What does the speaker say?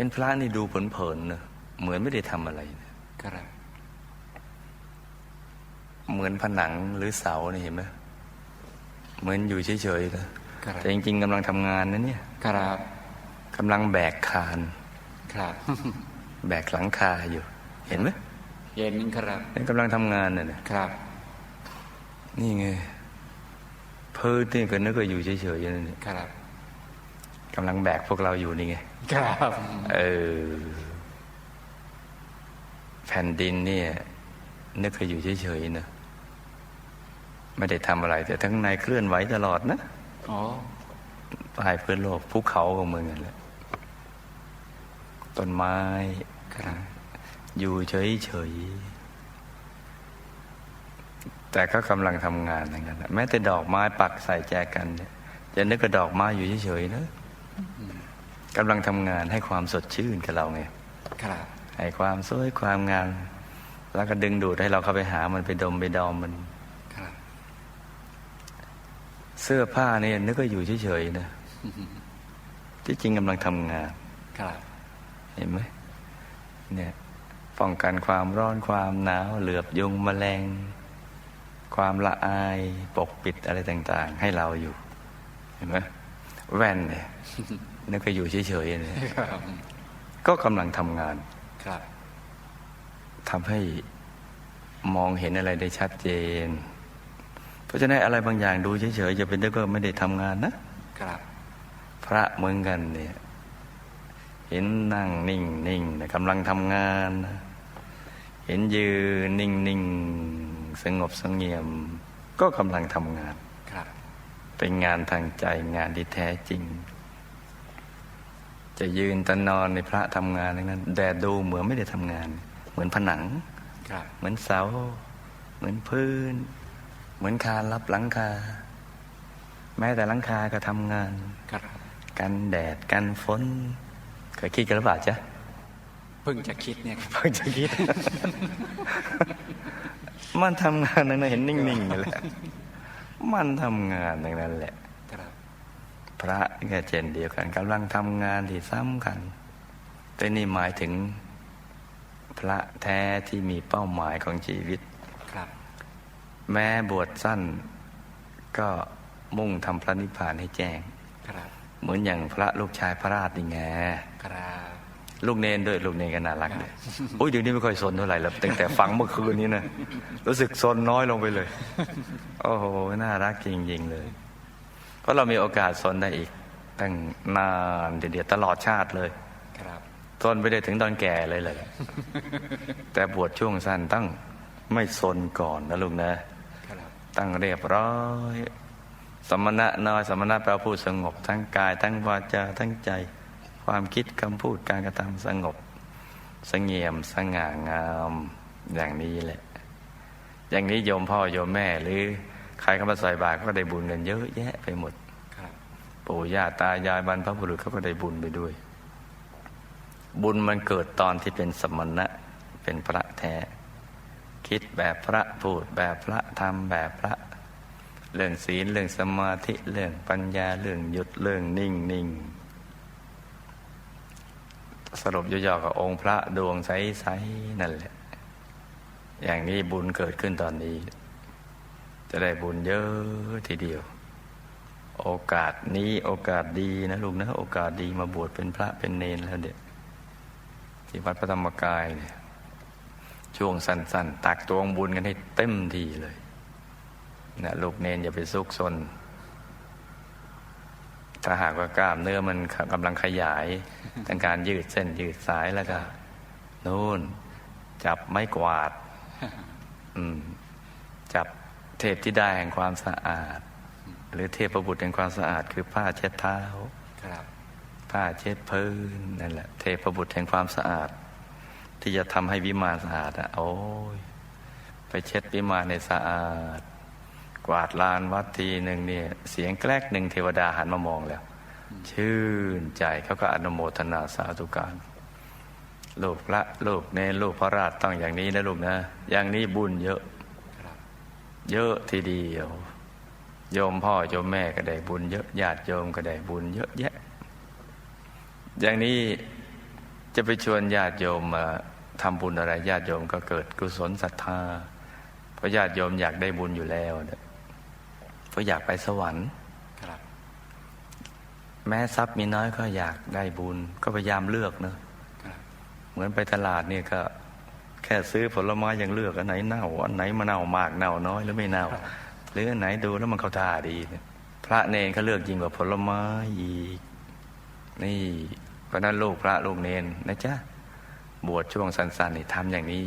เป็นพระนี่ดูเผินๆนะเหมือนไม่ได้ทำอะไรนะครับเหมือนผนังหรือเสานี่เห็นไหมเหมือนอยู่เฉยๆนะครับแต่จริง ๆกำลังทำงานนะเนี่ยครับกำลังแบกคานครับแบกหลังคาอยู่ เห็นไหมเย็นครับนี่กำลังทำงานน่ะนะครับ นี่ไงเพิ่นนี่ก็นึกว่าอยู่เฉยๆอยู่นั่นนี่ครับกำลังแบกพวกเราอยู่นี่ไงครับเออแผ่นดินเนี่ยนึกว่าอยู่เฉยๆนะไม่ได้ทำอะไร แต่ทั้งในเคลื่อนไหวตลอดนะอ๋อปลายพื้นโลกภูเขาก็เหมือนกันแหละต้นไม้ครับอยู่เฉยๆแต่ก็กำลังทำงานเหมือนกันนะแม้แต่ดอกไม้ปักใส่แจกันเนี่ยจะนึกว่าดอกไม้อยู่เฉยๆนะ กำลังทำงานให้ความสดชื่นกับเราไงครับให้ความสวยความงามแล้วก็ดึงดูดให้เราเข้าไปหามันไปดมไปดอมมันครับเสื้อผ้าเนี่ยนึกว่าอยู่เฉยๆนะที่จริงกำลังทำงานครับเห็นไหมเนี่ยป้องกันความร้อนความหนาว เหลือบยุงแมลง ความละอายปกปิดอะไรต่าง ๆ ให้เราอยู่ เห็นไหม แว่นเนี่ยนึกว่าอยู่เฉยๆเนี่ยครับก็กำลังทำงานครับทำให้มองเห็นอะไรได้ชัดเจน เพราะฉะนั้นอะไรบางอย่างดูเฉยๆจะเป็นได้ก็ไม่ได้ทำงานนะครับพระเหมือนกันเนี่ยเห็นนั่งนิ่งนิ่งนะกำลังทำงานนะเห็นยืนนิ่งนิ่งสงบสงเงียม ก็กำลังทำงานครับ เป็นงานทางใจงานที่แท้จริง จะยืนตะนอนในพระทำงานทั้งนั้นแต่ดูเหมือนไม่ได้ทำงาน เหมือนผนังครับเหมือนเสา เหมือนพื้น เหมือนคานรับหลังคา แม้แต่หลังคาก็ทำงานครับกันแดดกันฝนเคยคิดกันหรือเปล่าจ๊ะเพิ่งจะคิดเนี่ยครับเพิ่งจะคิด มันทำงานนั่นนะเห็นนิ่งๆอยู่แหละ มันทำงานอย่างนั้นแหละครับพระก็เช่นเดียวกันกำลังทำงานที่สำคัญแต่นี่หมายถึงพระแท้ที่มีเป้าหมายของชีวิตครับแม้บวชสั้นก็มุ่งทำพระนิพพานให้แจ้งครับเหมือนอย่างพระลูกชายพระราชนี่ไงครับ ลูกเนนด้วยลูกเนนก็น่ารักเลยโอ้ยเดี๋ยวนี้ไม่ค่อยสนเท่าไหร่แล้วตั้งแต่ฟังเมื่อคืนนี้นะรู้สึกสนน้อยลงไปเลย โอ้โหน่ารักจริงๆเลย เพราะเรามีโอกาสสนได้อีก ตั้งนานเดี๋ยวๆตลอดชาติเลยครับสนไปได้ถึงตอนแก่เลยแหละแต่บวชช่วงสั้นต้องไม่สนก่อนนะลูกนะครับตั้งเรียบร้อยสมณะน้อยสมณะแปลว่าผู้สงบทั้งกาย ทั้งวาจาทั้งใจ ความคิดคำพูดการกระทำสงบสงเงียมสง่างามอย่างนี้แหละ อย่างนี้โยมพ่อโยมแม่หรือใครเข้ามาใส่บาตรก็ได้บุญกันเยอะแยะไปหมดปู่ย่าตายายบรรพบุรุษเขาก็ได้บุญไปด้วย บุญมันเกิดตอนที่เป็นสมณะเป็นพระแท้ คิดแบบพระพูดแบบพระทำแบบพระ เรื่องศีลเรื่องสมาธิเรื่องปัญญาเรื่องหยุดเรื่องนิ่งนิ่ง สรุปย่อๆกับองค์พระดวงใสๆนั่นแหละ อย่างนี้บุญเกิดขึ้นตอนนี้ จะได้บุญเยอะทีเดียว โอกาสนี้โอกาสดีนะลูกนะ โอกาสดีมาบวชเป็นพระเป็นเนนแล้วเด็กที่วัดพระธรรมกายเนี่ยช่วงสั้นๆ ตักตวงบุญกันให้เต็มทีเลยนะลูกเนนอย่าไปซุกซน ถ้าหากว่ากล้ามเนื้อมันกำลังขยายทั้งการยืดเส้นยืดสายแล้วก็นู่น จับไม้กวาดอืมจับเทพที่ได้แห่งความสะอาด หรือเทพบุตรแห่งความสะอาด คือผ้าเช็ดเท้าครับผ้าเช็ดพื้นนั่นแหละ เทพบุตรแห่งความสะอาด ที่จะทำให้วิมานสะอาดอะโอ้ยไปเช็ดวิมานในสะอาด กวาดลานวัดทีหนึ่งเนี่ยเสียงแกลกหนึ่งเทวดาหันมามองแล้ว ชื่นใจเขาก็อนุโมทนาสาธุการลูกพระลูกเนลูกพระราชต้องอย่างนี้นะลูกนะ อย่างนี้บุญเยอะ เยอะทีเดียว โยมพ่อโยมแม่ก็ได้บุญเยอะญาติโยมก็ได้บุญเยอะแยะ อย่างนี้จะไปชวนญาติโยมมาทำบุญอะไรญาติโยมก็เกิดกุศลศรัทธาเพราะญาติโยมอยากได้บุญอยู่แล้วเนี่ย เพราะอยากไปสวรรค์ครับแม้ทรัพย์มีน้อยก็อยากได้บุญ ก็พยายามเลือกเนอะครับเหมือนไปตลาดเนี่ยก็แค่ซื้อผลไม้ยังเลือกอันไหนเน่าอันไหนมะเน่ามากเน่าน้อยหรือไม่เน่า หรืออันไหนดูแล้วมันเข้าท่าดีเนี่ยพระเนนเขาเลือกยิ่งกว่าผลไม้อีก นี่เพราะนั้นลูกพระลูกเนนนะจ๊ะบวชช่วงสั้นๆนี่ทำอย่างนี้